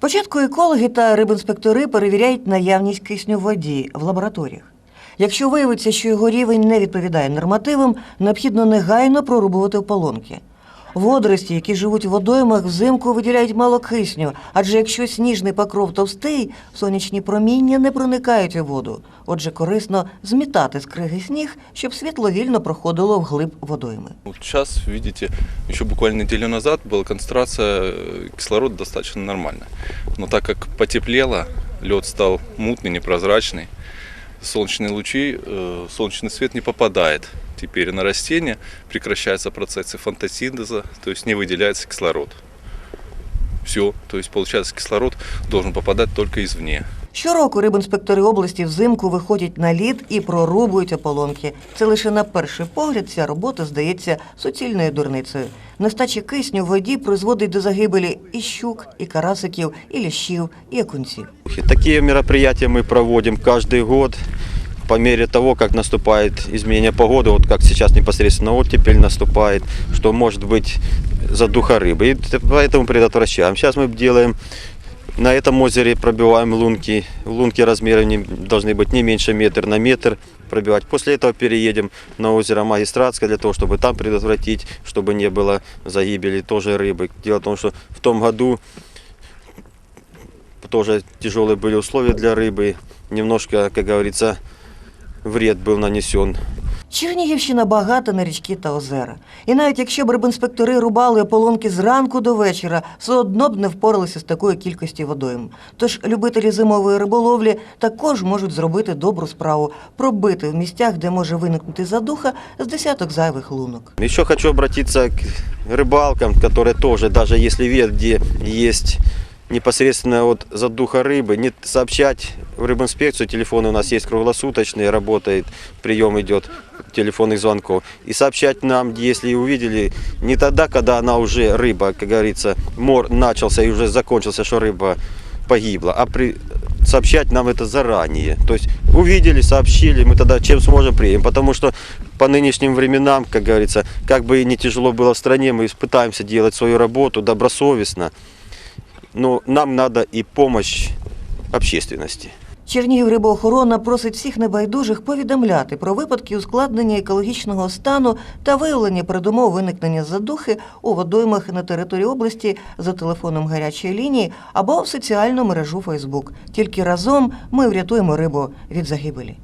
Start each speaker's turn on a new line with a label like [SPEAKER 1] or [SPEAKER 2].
[SPEAKER 1] Спочатку екологи та рибінспектори перевіряють наявність кисню в воді в лабораторіях. Якщо виявиться, що його рівень не відповідає нормативам, необхідно негайно прорубувати ополонки. Водорості, які живуть у водоймах, взимку виділяють мало кисню, адже якщо сніжний покров товстий, сонячні проміння не проникають у воду. Отже, корисно змітати з криги сніг, щоб світло вільно проходило вглиб водойми.
[SPEAKER 2] Вот сейчас, видите, еще буквально неделю назад была концентрация э, кислорода достаточно нормальная. Но так как потеплело, лед стал мутный, непрозрачный, солнечные лучи, э, солнечный свет не попадает теперь на растения, прекращаются процессы фотосинтеза, то есть не выделяется кислород. Все, то есть получается кислород должен попадать только извне.
[SPEAKER 1] Щороку рибінспектори області взимку виходять на лід і прорубують ополонки. Це лише на перший погляд ця робота здається суцільною дурницею. Нестача кисню в воді призводить до загибелі і щук, і карасиків, і лящів, і окунців.
[SPEAKER 3] Такие мероприятия мы проводим каждый год По мере того, как наступает изменение погоды, вот как сейчас непосредственно оттепель наступает, что может быть задуха рыбы. И поэтому предотвращаем. Сейчас мы делаем на этом озере пробиваем лунки. Лунки размером не- должны быть не меньше метр на метр пробивать. После этого переедем на озеро Магистратское для того, чтобы там предотвратить, чтобы не было загибели тоже рыбы. Дело в том, что в том году тоже тяжелые были условия для рыбы. Немножко, как говорится, вред был нанесен.
[SPEAKER 1] Чернігівщина багата на річки та озера. І навіть якщо б рибінспектори рубали ополонки зранку до вечора, все одно б не впоралися з такою кількістю водойм. Тож любителі зимової риболовлі також можуть зробити добру справу, пробити в місцях, де може виникнути задуха, з десяток зайвих лунок.
[SPEAKER 3] Еще хочу обратиться к рыбалкам, которые тоже, даже если видят, где есть непосредственно от задуха рыбы, не сообщать в рыбинспекцию, телефоны у нас есть круглосуточные, работает, прием идет телефонных звонков. И сообщать нам, если увидели, не тогда, когда она уже, рыба, как говорится, мор начался и уже закончился, что рыба погибла, а при, сообщать нам это заранее. То есть увидели, сообщили, мы тогда чем сможем приедем. Потому что по нынешним временам, как говорится, как бы и не тяжело было в стране, мы пытаемся делать свою работу добросовестно. Но нам надо и помощь общественности.
[SPEAKER 1] Чернігів рибоохорона просить всіх небайдужих повідомляти про випадки ускладнення екологічного стану та виявлення передумов виникнення задухи у водоймах на території області за телефоном гарячої лінії або в соціальну мережу Фейсбук. Тільки разом ми врятуємо рибу від загибелі.